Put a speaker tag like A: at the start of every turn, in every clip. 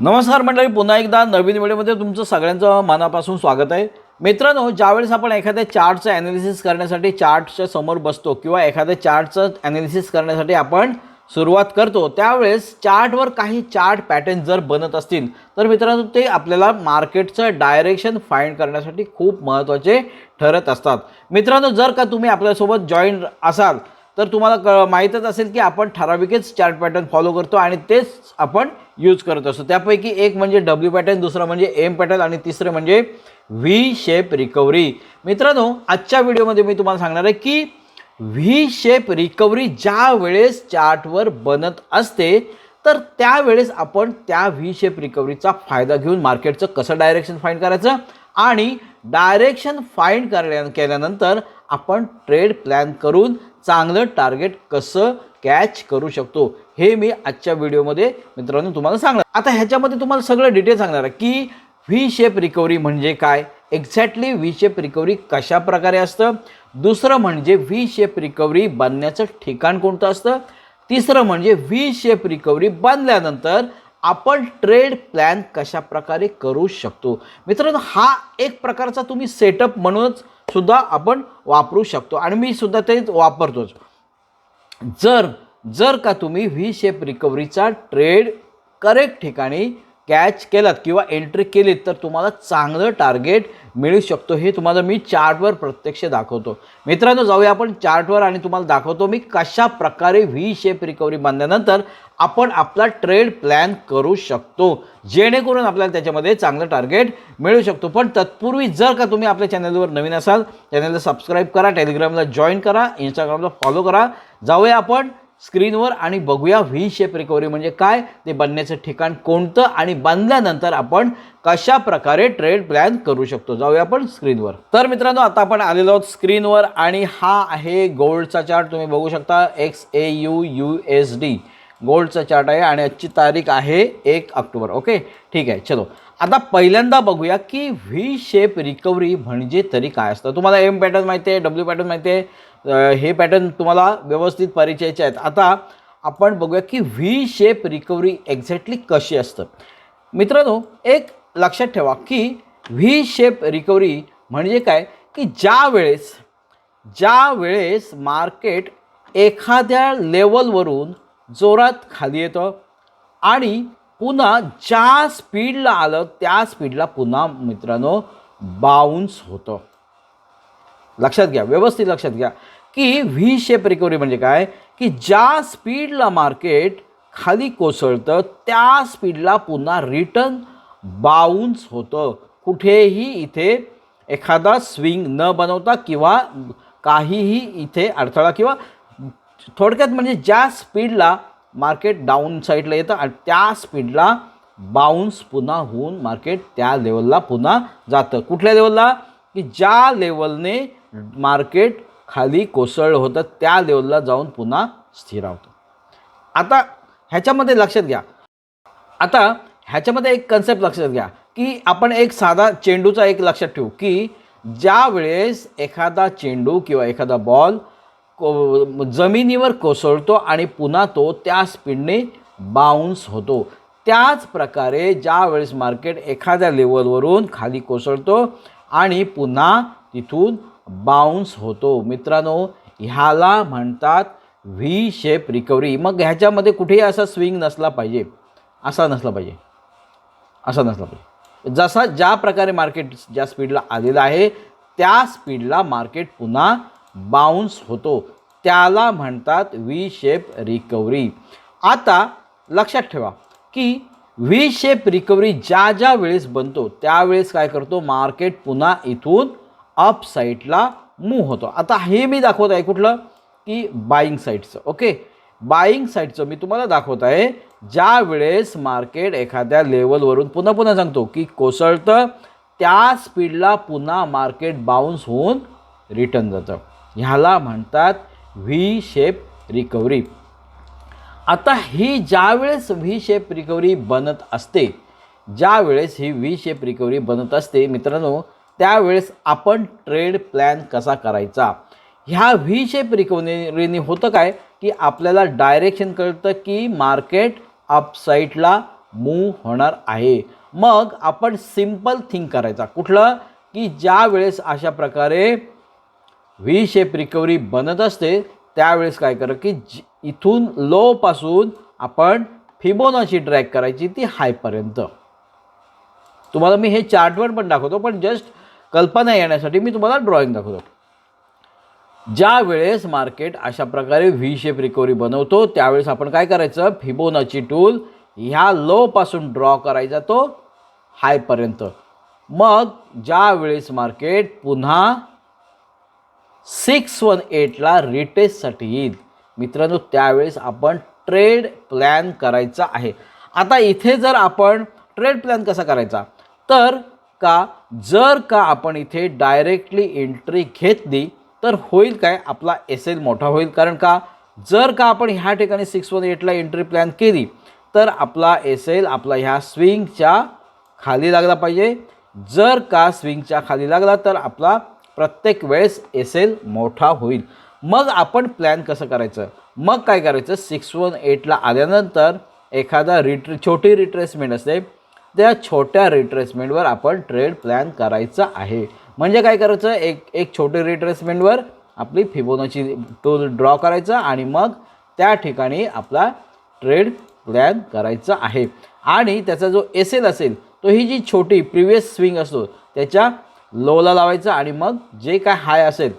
A: नमस्कार मंडळी पुन्हा एकदा नवीन व्हिडिओमध्ये तुमचं सगळ्यांचं मनापासून स्वागत आहे. मित्रांनो ज्यावेळेस आपण एखाद्या चार्टचं ॲनालिसिस करण्यासाठी चार्टच्या समोर बसतो किंवा एखाद्या चार्टचं ॲनालिसिस करण्यासाठी आपण सुरुवात करतो त्यावेळेस चार्टवर काही चार्ट पॅटर्न जर बनत असतील तर मित्रांनो ते आपल्याला मार्केटचं डायरेक्शन फाईंड करण्यासाठी खूप महत्त्वाचे ठरत असतात. मित्रांनो जर का तुम्ही आपल्यासोबत जॉईन असाल तर तुम्हाला क माहीतच असेल की आपण ठराविकच चार्ट पॅटर्न फॉलो करतो आणि तेच आपण यूज करत असतो. त्यापैकी एक म्हणजे डब्ल्यू पॅटर्न दुसरं म्हणजे एम पॅटर्न आणि तिसरं म्हणजे व्ही शेप रिकव्हरी मित्रांनो आजच्या व्हिडिओमध्ये मी तुम्हाला सांगणार आहे की व्ही शेप रिकव्हरी ज्या वेळेस चार्टवर बनत असते तर त्यावेळेस आपण त्या व्ही शेप रिकव्हरीचा फायदा घेऊन मार्केटचं कसं डायरेक्शन फाईंड करायचं आणि डायरेक्शन फाईंड करण्या केल्यानंतर आपण ट्रेड प्लॅन करून चांगलं टार्गेट कसं कॅच करू शकतो हे मी आजच्या व्हिडिओमध्ये मित्रांनो तुम्हाला सांगणार. आता ह्याच्यामध्ये तुम्हाला सगळं डिटेल सांगणार आहे की व्ही शेप रिकव्हरी म्हणजे काय? एक्झॅक्टली व्ही शेप रिकव्हरी कशा प्रकारे असतं? दुसरं म्हणजे व्ही शेप रिकव्हरी बनण्याचं ठिकाण कोणतं असतं? तिसरं म्हणजे व्ही शेप रिकव्हरी बनल्यानंतर आपण ट्रेड प्लॅन कशा प्रकारे करू शकतो? मित्रांनो हा एक प्रकारचा तुम्ही सेटअप म्हणूनच सुद्धा आपण वापरू शकतो. आणि मी सुद्धा ते वापरतोच. जर जर का तुम्ही व्ही शेप रिकव्हरीचा ट्रेड करेक्ट ठिकाणी कॅच केलात किंवा एंट्री केलीत तर तुम्हाला चांगलं टार्गेट मिळू शकतो. हे तुम्हाला मी चार्टवर प्रत्यक्ष दाखवतो. मित्रांनो जाऊया आपण चार्टवर आणि तुम्हाला दाखवतो मी कशा प्रकारे व्ही शेप रिकव्हरी बांधल्यानंतर आपण आपला ट्रेड प्लॅन करू शकतो. जेणेकरून आपल्याला त्याच्यामध्ये चांगलं टार्गेट मिळू शकतो. पण तत्पूर्वी जर का तुम्ही आपल्या चॅनलवर नवीन असाल चॅनलला सबस्क्राईब करा टेलिग्रामला जॉईन करा इंस्टाग्रामला फॉलो करा. जाऊया आपण स्क्रीनवर आणि बघूया व्ही शेप रिकव्हरी म्हणजे काय? ते बनण्याचं ठिकाण कोणतं? आणि बांधल्यानंतर आपण कशा प्रकारे ट्रेड प्लॅन करू शकतो? जाऊया आपण स्क्रीनवर तर मित्रांनो आता आपण आलेलो आहोत स्क्रीनवर आणि हा आहे गोल्डचा चार्ट तुम्ही बघू शकता X A U U S D गोल्डचा chart आहे आणि आजची तारीख आहे एक ऑक्टोबर. ओके? ठीक आहे चलो. आता पहिल्यांदा बघूया की व्ही शेप रिकव्हरी म्हणजे तरी काय असतं? तुम्हाला एम पॅटर्न माहिती आहे डब्ल्यू पॅटर्न माहिती आहे हे पॅटर्न तुम्हाला व्यवस्थित परिचयाचे आहेत. आता आपण बघूया की व्ही शेप रिकव्हरी एक्झॅक्टली कशी असतं. मित्रांनो एक लक्षात ठेवा की व्ही शेप रिकव्हरी म्हणजे काय? की ज्या वेळेस ज्या वेळेस मार्केट एखाद्या लेवलवरून जोरात खाली येतं आणि पुन्हा ज्या स्पीडला आलं त्या स्पीडला पुन्हा मित्रांनो बाउन्स होतं. लक्षात घ्या व्यवस्थित लक्षात घ्या की व्ही शेप रिकव्हरी म्हणजे काय? की ज्या स्पीडला मार्केट खाली कोसळतं त्या स्पीडला पुन्हा रिटर्न बाउन्स होतं. कुठेही इथे एखादा स्विंग न बनवता किंवा काहीही इथे अडथळा किंवा थोडक्यात म्हणजे ज्या स्पीडला मार्केट डाऊन साईडला येतं आणि त्या स्पीडला बाउन्स पुन्हा होऊन मार्केट त्या लेवलला पुन्हा जातं. कुठल्या लेवलला? की ज्या लेवलने मार्केट खाली कोसळलं होतं त्या लेवलला जाऊन पुन्हा स्थिरावतं आता ह्याच्यामध्ये लक्षात घ्या. आता ह्याच्यामध्ये एक कन्सेप्ट लक्षात घ्या की आपण एक साधा चेंडूचा एक लक्षात ठेवू की ज्या वेळेस एखादा चेंडू किंवा एखादा बॉल को जमिनीवर कोसळतो आणि पुन्हा तो त्या स्पीडने बाउन्स होतो. त्याच प्रकारे ज्या वेळेस मार्केट एखाद्या लेवलवरून खाली कोसळतो आणि पुन्हा तिथून बाउन्स होतो. मित्रांनो ह्याला म्हणतात व्ही शेप रिकव्हरी मग ह्याच्यामध्ये कुठेही असा स्विंग नसला पाहिजे. असा नसला पाहिजे. असा नसला पाहिजे. जसा ज्या प्रकारे मार्केट ज्या स्पीडला आलेलं आहे त्या स्पीडला मार्केट पुन्हा बाउन्स होतो. त्याला म्हणतात व्ही शेप रिकव्हरी आता लक्षात ठेवा की व्ही शेप रिकव्हरी ज्या ज्या वेळेस बनतो त्यावेळेस काय करतो? मार्केट पुन्हा इथून अप साईडला मूव्ह होतो. आता हे मी दाखवत आहे कुठलं? की बाईंग साईडचं ओके? बाईंग साईडचं मी तुम्हाला दाखवत आहे. ज्या वेळेस मार्केट एखाद्या लेवलवरून पुन्हा पुन्हा सांगतो की कोसळतं त्या स्पीडला पुन्हा मार्केट बाउन्स होऊन रिटर्न जातं. ह्याला म्हणतात व्ही शेप रिकव्हरी आता ही ज्यावेळेस व्ही शेप रिकव्हरी बनत असते ज्यावेळेस ही व्ही शेप रिकव्हरी बनत असते मित्रांनो त्यावेळेस आपण ट्रेड प्लॅन कसा करायचा? ह्या व्ही शेप रिकव्हरीने होतं काय? की आपल्याला डायरेक्शन कळतं की मार्केट अपसाईडला मूव होणार आहे. मग आपण सिंपल थिंक करायचा. कुठलं? की ज्या वेळेस अशा प्रकारे व्ही शेप रिकव्हरी बनत असते त्यावेळेस काय करा की जी इथून लोपासून आपण फिबोनाची ट्रॅक करायची ती हायपर्यंत तुम्हाला मी हे चार्टवर पण दाखवतो पण जस्ट कल्पना येण्यासाठी मी तुम्हाला ड्रॉइंग दाखवतो. ज्या वेळेस मार्केट अशा प्रकारे व्ही शेप रिकव्हरी बनवतो त्यावेळेस आपण काय करायचं? फिबोनाची टूल ह्या लोपासून ड्रॉ करायचा तो हायपर्यंत मग ज्या वेळेस मार्केट पुन्हा सिक्स वन एटला रिटेस्टसाठी येईल. मित्रांनो त्यावेळेस आपण ट्रेड प्लॅन करायचा आहे. आता इथे जर आपण ट्रेड प्लॅन कसा करायचा? तर का जर का आपण इथे डायरेक्टली एंट्री घेतली तर होईल काय? आपला एस एल मोठा होईल. कारण का जर का आपण ह्या ठिकाणी सिक्स वन एटला एंट्री प्लॅन केली तर आपला एस एल आपला ह्या स्विंगच्या खाली लागला पाहिजे. जर का स्विंगच्या खाली लागला तर आपला प्रत्येक वेळेस एस एल मोठा होईल. मग आपण प्लॅन कसं करायचं? मग काय करायचं? सिक्स वन एटला आल्यानंतर एखादा रिट्रे छोटी रिट्रेसमेंट असते. त्या छोट्या रिट्रेसमेंटवर आपण ट्रेड प्लॅन करायचा आहे. म्हणजे काय करायचं? एक एक छोटी रिट्रेसमेंटवर आपली फिबोनाची टूल ड्रॉ करायचा आणि मग त्या ठिकाणी आपला ट्रेड प्लॅन करायचा आहे. आणि त्याचा जो एस एल असेल तो ही जी छोटी प्रिव्हियस स्विंग असतो त्याच्या लोला लावायचं आणि मग जे काय हाय असेल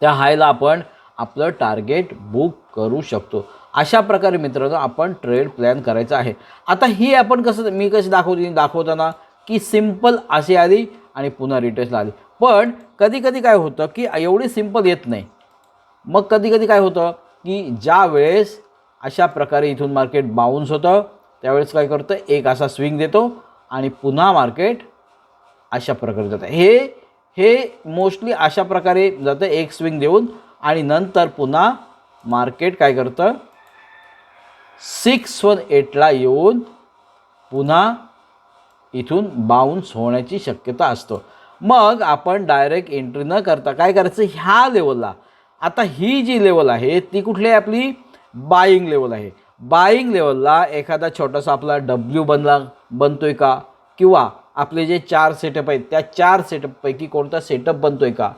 A: त्या हायला आपण आपलं टार्गेट बुक करू शकतो. अशा प्रकारे मित्रांनो आपण ट्रेड प्लॅन करायचा आहे. आता ही आपण कसं मी कशी दाखवते दाखवताना की सिंपल अशी आली आणि पुन्हा रिटेस्टला आली. पण कधी कधी काय होतं की एवढी सिंपल येत नाही. मग कधी कधी काय होतं की ज्या वेळेस अशा प्रकारे इथून मार्केट बाउन्स होतं त्यावेळेस काय करतं एक असा स्विंग देतो आणि पुन्हा मार्केट अशा प्रकारे जातं. हे हे मोस्टली अशा प्रकारे जातं एक स्विंग देऊन. आणि नंतर पुन्हा मार्केट काय करतं? सिक्स वन एटला येऊन पुन्हा इथून बाउन्स होण्याची शक्यता असतो. मग आपण डायरेक्ट एंट्री न करता काय करायचं? ह्या लेवलला आता ही जी लेवल आहे ती कुठली आहे आपली? बाईंग लेवल आहे. बाईंग लेवलला एखादा छोटासा आपला डब्ल्यू बनला बनतोय का? किंवा आपले जे चार सेटअप आहेत त्या चार सेटअपपैकी कोणता सेटअप बनतोय का?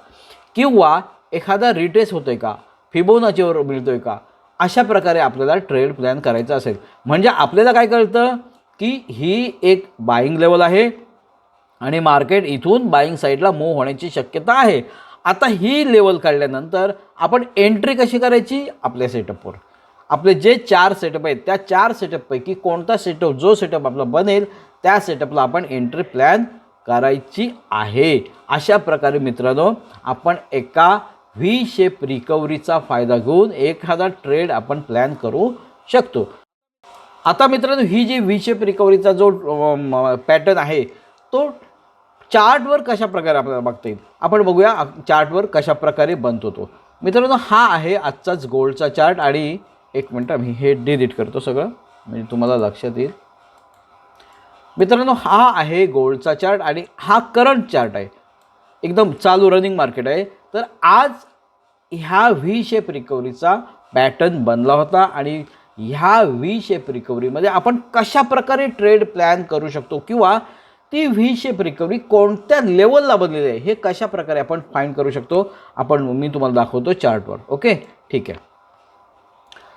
A: किंवा एखादा रिटेस होतोय का? फिबोनाचीवर मिळतोय का? अशा प्रकारे आपल्याला ट्रेड प्लॅन करायचा असेल. म्हणजे आपल्याला काय कळतं? की ही एक बाईंग लेवल आहे आणि मार्केट इथून बाईंग साईडला मूव्ह होण्याची शक्यता आहे. आता ही लेवल काढल्यानंतर आपण एंट्री कशी करायची? आपल्या सेटअपवर आपले जे चार सेटअप आहेत त्या चार सेटअपपैकी कोणता सेटअप जो सेटअप आपला बनेल त्या सेटअपला आपण एंट्री प्लॅन करायची आहे. अशा प्रकारे मित्रांनो आपण एका व्ही शेप रिकव्हरीचा फायदा घेऊन एखादा ट्रेड आपण प्लॅन करू शकतो. आता मित्रांनो ही जी व्ही शेप रिकव्हरीचा जो पॅटर्न आहे तो चार्टवर कशा प्रकारे आपल्याला बघता येईल? आपण बघूया चार्टवर कशा प्रकारे बनतो तो. मित्रांनो हा आहे आजचाच गोल्डचा चार्ट आणि एक मिनटं मी हे डिलीट करतो सगळं. म्हणजे तुम्हाला लक्षात येईल. मित्रांनो हा आहे गोल्डचा चार्ट आणि हा करंट चार्ट आहे. एकदम चालू रनिंग मार्केट आहे. तर आज ह्या व्ही शेप रिकव्हरीचा पॅटर्न बनला होता आणि ह्या व्ही शेप रिकव्हरीमध्ये आपण कशा प्रकारे ट्रेड प्लॅन करू शकतो किंवा ती व्ही शेप रिकव्हरी कोणत्या लेवलला बनलेली आहे हे कशा प्रकारे आपण फाईंड करू शकतो आपण मी तुम्हाला दाखवतो चार्टवर ओके ठीक आहे.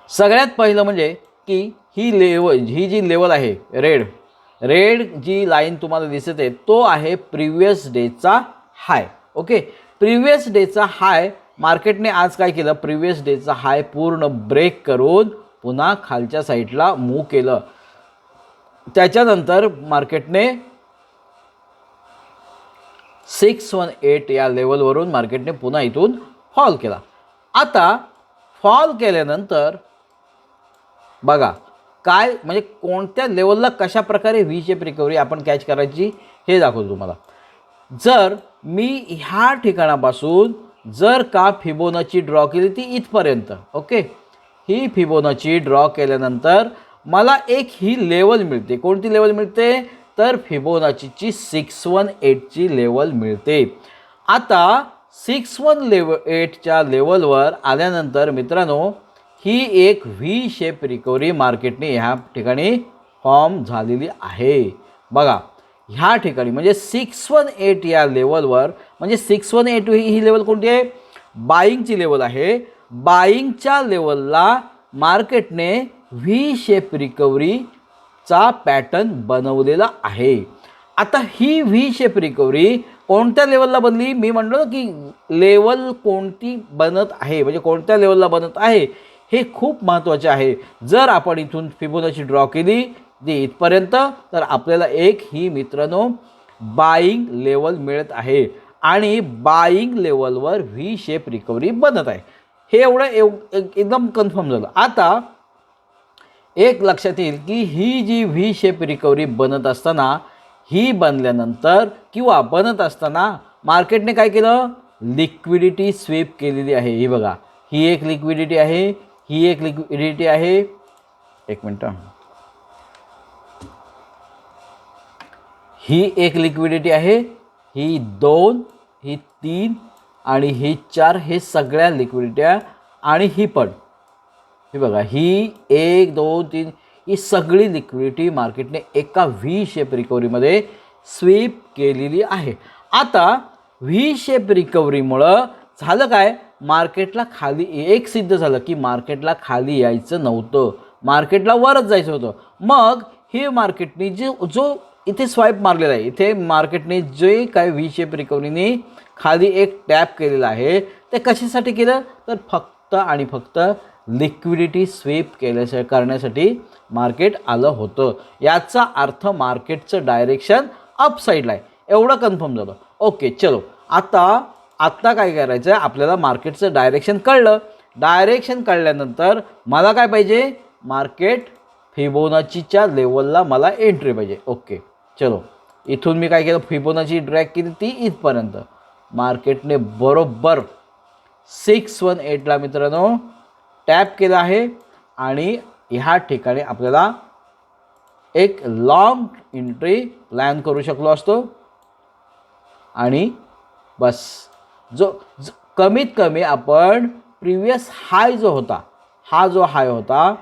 A: सगळ्यात पहिलं म्हणजे की ही लेवल ही जी लेवल आहे रेड रेड जी लाईन तुम्हाला दिसत आहे तो आहे प्रिव्हियस डेचा हाय. ओके? प्रिव्हियस डेचा हाय मार्केटने आज काय केलं? प्रिव्हियस डेचा हाय पूर्ण ब्रेक करून पुन्हा खालच्या साईडला मूव केलं. त्याच्यानंतर मार्केटने सिक्स वन एट या लेवलवरून मार्केटने पुन्हा इथून फॉल केला. आता फॉल केल्यानंतर बघा काय म्हणजे कोणत्या लेवलला कशा प्रकारे व्ही शेप रिकव्हरी आपण कॅच करायची हे दाखवतो तुम्हाला. जर मी ह्या ठिकाणापासून जर का फिबोनाची ड्रॉ केली ती इथपर्यंत ओके ही फिबोनाची ड्रॉ केल्यानंतर मला एक ही लेवल मिळते. कोणती लेवल मिळते? तर फिबोनाचीची सिक्स वन एटची लेवल मिळते. आता सिक्स वन लेव एटच्या लेवलवर आल्यानंतर मित्रांनो ही एक व्ही शेप रिकव्हरी मार्केटने ह्या ठिकाणी फॉर्म झालेली आहे. बघा ह्या ठिकाणी म्हणजे सिक्स वन एट या लेवलवर म्हणजे सिक्स वन एट ही ही लेवल कोणती आहे? बाईंगची लेवल आहे. बाईंगच्या लेवलला मार्केटने व्ही शेप रिकव्हरीचा पॅटर्न बनवलेला आहे. आता ही व्ही शेप रिकव्हरी कोणत्या लेवलला बनली? मी म्हणलो की लेवल कोणती बनत आहे म्हणजे कोणत्या लेवलला बनत आहे? हे खूप महत्त्वाचे आहे. जर आपण इथून फिबोनाची ड्रॉ केली ती इथपर्यंत तर आपल्याला एक ही मित्रांनो बाईंग लेवल मिळत आहे. आणि बाईंग लेवलवर व्ही शेप रिकव्हरी बनत आहे. हे एवढं एव एक- एकदम कन्फर्म झालं. आता एक लक्षात येईल की ही जी व्ही शेप रिकव्हरी बनत असताना ही बनल्यानंतर किंवा बनत असताना मार्केटने काय केलं? लिक्विडिटी स्वीप केलेली आहे. ही बघा. ही एक लिक्विडिटी आहे. ही एक लिक्विडिटी आहे. एक मिनटं. ही एक लिक्विडिटी आहे. ही दोन ही तीन आणि ही चार हे सगळ्या लिक्विडिट्या आणि ही पण. हे बघा ही एक दोन तीन ही सगळी लिक्विडिटी मार्केटने एका व्ही शेप रिकव्हरीमध्ये स्वीप केलेली आहे. आता व्ही शेप रिकव्हरीमुळं झालं काय? मार्केटला खाली एक सिद्ध झालं की मार्केटला खाली यायचं नव्हतं. मार्केटला वरच जायचं होतं. मग हे मार्केटने जे जो इथे स्वाईप मारलेला आहे इथे मार्केटने जे काय व्ही शेप रिकव्हरीने खाली एक टॅप केलेला आहे ते कशासाठी केलं? तर फक्त आणि फक्त लिक्विडिटी स्वीप केल्यास करण्यासाठी मार्केट आलं होतं. याचा अर्थ मार्केटचं डायरेक्शन अपसाईडला आहे. एवढं कन्फर्म झालं. ओके चलो. आता आत्ता काय करायचं आहे आपल्याला मार्केटचं डायरेक्शन कळलं. डायरेक्शन कळल्यानंतर मला काय पाहिजे? मार्केट फिबोनाचीच्या लेवलला मला एंट्री पाहिजे. ओके चलो. इथून मी काय केलं? फिबोनाची ड्रॅग केली ती इथपर्यंत. मार्केटने बरोबर सिक्स वन एटला मित्रांनो टॅप केलं आहे. आणि ह्या ठिकाणी आपल्याला एक लॉंग एंट्री प्लॅन करू शकलो असतो. आणि बस. जो कमीत कमी आपण प्रिवियस हाय जो होता हा जो हाय होता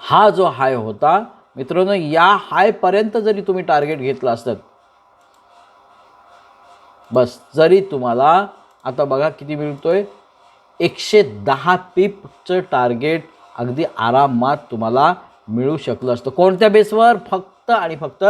A: हा जो हाय होता मित्रांनो या हायपर्यंत जरी तुम्ही टार्गेट घेतलं असतं बस जरी तुम्हाला आता बघा किती मिळतोय एकशे दहा पिपचं टार्गेट अगदी आरामात तुम्हाला मिळू शकलं असतं. कोणत्या बेसवर फक्त आणि फक्त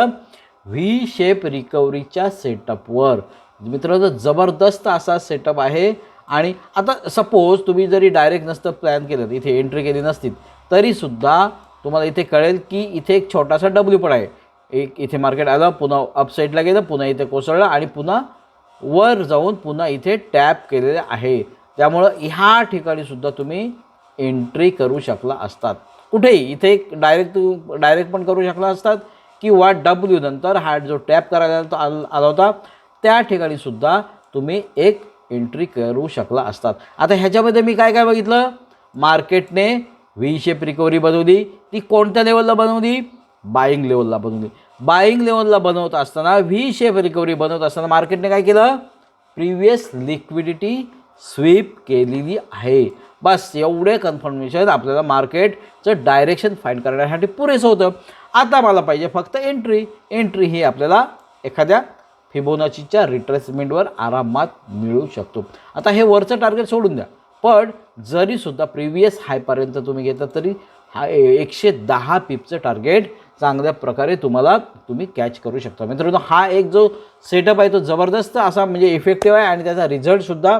A: व्ही शेप रिकव्हरीच्या सेटअपवर म्हणजे मित्र जबरदस्त असा सेटअप आहे. आणि आता सपोज तुम्ही जरी डायरेक्ट नसतं प्लॅन केलं इथे एंट्री केली नसती तरीसुद्धा तुम्हाला इथे कळेल की इथे एक छोटासा डब्ल्यू पण आहे. एक इथे मार्केट आलं पुन्हा अपसाईडला गेलं पुन्हा इथे कोसळलं आणि पुन्हा वर जाऊन पुन्हा इथे टॅप केलेले आहे. त्यामुळं ह्या ठिकाणीसुद्धा तुम्ही एंट्री करू शकला असतात. कुठेही इथे एक डायरेक्ट डायरेक्ट पण करू शकला असतात किंवा डब्ल्यू नंतर हा जो टॅप करायला तो आल- आला होता त्या ठिकाणी सुद्धा तुम्ही एक एंट्री करू शकला असतात. आता ह्याच्यामध्ये मी काय काय बघितलं? मार्केटने व्ही शेप रिकव्हरी बनवली. ती कोणत्या लेवलला बनवली? बाईंग लेवलला बनवली. बाईंग लेवलला बनवत असताना व्ही शेप रिकव्हरी बनवत असताना मार्केटने काय केलं? प्रिव्हियस लिक्विडिटी स्वीप केलेली आहे. बस एवढे कन्फर्मेशन आपल्याला मार्केटचं डायरेक्शन फाईंड करण्यासाठी पुरेसं होतं. आता मला पाहिजे फक्त एंट्री एंट्री ही आपल्याला एखाद्या फिबोनाचीच्या रिट्रेसमेंटवर आरामात मिळू शकतो. आता हे वरचं टार्गेट सोडून द्या. पण जरीसुद्धा प्रिव्हियस हायपर्यंत तुम्ही घेता तरी हा ए- एकशे दहा पिपचं टार्गेट चांगल्या प्रकारे तुम्हाला तुम्ही कॅच करू शकता. मित्रांनो हा एक जो सेटअप आहे तो जबरदस्त असा म्हणजे इफेक्टिव्ह आहे आणि त्याचा रिझल्टसुद्धा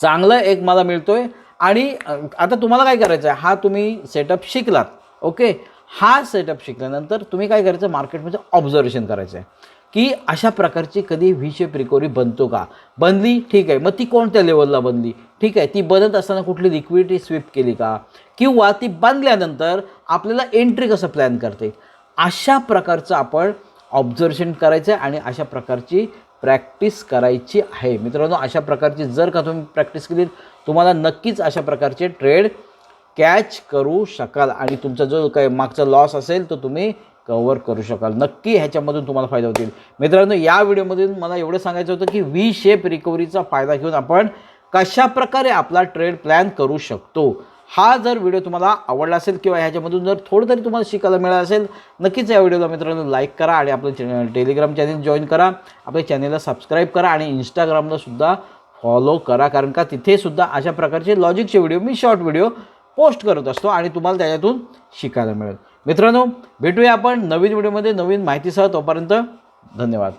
A: चांगलं एक मला मिळतो आहे आणि आता तुम्हाला काय करायचं आहे हा तुम्ही सेटअप शिकलात ओके हा सेटअप शिकल्यानंतर तुम्ही काय करायचं? मार्केटमध्ये ऑब्झर्वेशन करायचं आहे की अशा प्रकारची कधी व्ही शेप रिकव्हरी बनतो का? बनली ठीक आहे. मग ती कोणत्या लेवलला बनली? ठीक आहे. ती बनत असताना कुठली लिक्विडिटी स्वीप केली का? किंवा ती बांधल्यानंतर आपल्याला एंट्री कसं प्लॅन करते? अशा प्रकारचं आपण ऑब्झर्वेशन करायचं आहे आणि अशा प्रकारची प्रॅक्टिस करायची आहे. मित्रांनो अशा प्रकारची जर का तुम्ही प्रॅक्टिस केली तुम्हाला नक्कीच अशा प्रकारचे ट्रेड कॅच करू शकाल. आणि तुमचा जो काही मागचा लॉस असेल तो तुम्ही कवर करू शकाल. नक्की ह्याच्यामधून तुम्हाला फायदा होतील. मित्रांनो या व्हिडिओमधून मला एवढं सांगायचं होतं की व्ही शेप रिकव्हरीचा फायदा घेऊन आपण कशा प्रकारे आपला ट्रेड प्लॅन करू शकतो. हा जर व्हिडिओ तुम्हाला आवडला असेल किंवा ह्याच्यामधून जर थोडं तरी तुम्हाला शिकायला मिळालं असेल नक्कीच या व्हिडिओला मित्रांनो लाईक करा आणि आपलं चॅनल टेलिग्राम चॅनल जॉईन करा. आपल्या चॅनलला सबस्क्राईब करा आणि इंस्टाग्रामला सुद्धा फॉलो करा. कारण का तिथे सुद्धा अशा प्रकारचे लॉजिकचे व्हिडिओ मी शॉर्ट व्हिडिओ पोस्ट करत असतो आणि तुम्हाला त्याच्यातून शिकायला मिळेल. मित्रांनो भेटूया आपण नवीन व्हिडिओमध्ये नवीन माहितीसह तोपर्यंत धन्यवाद.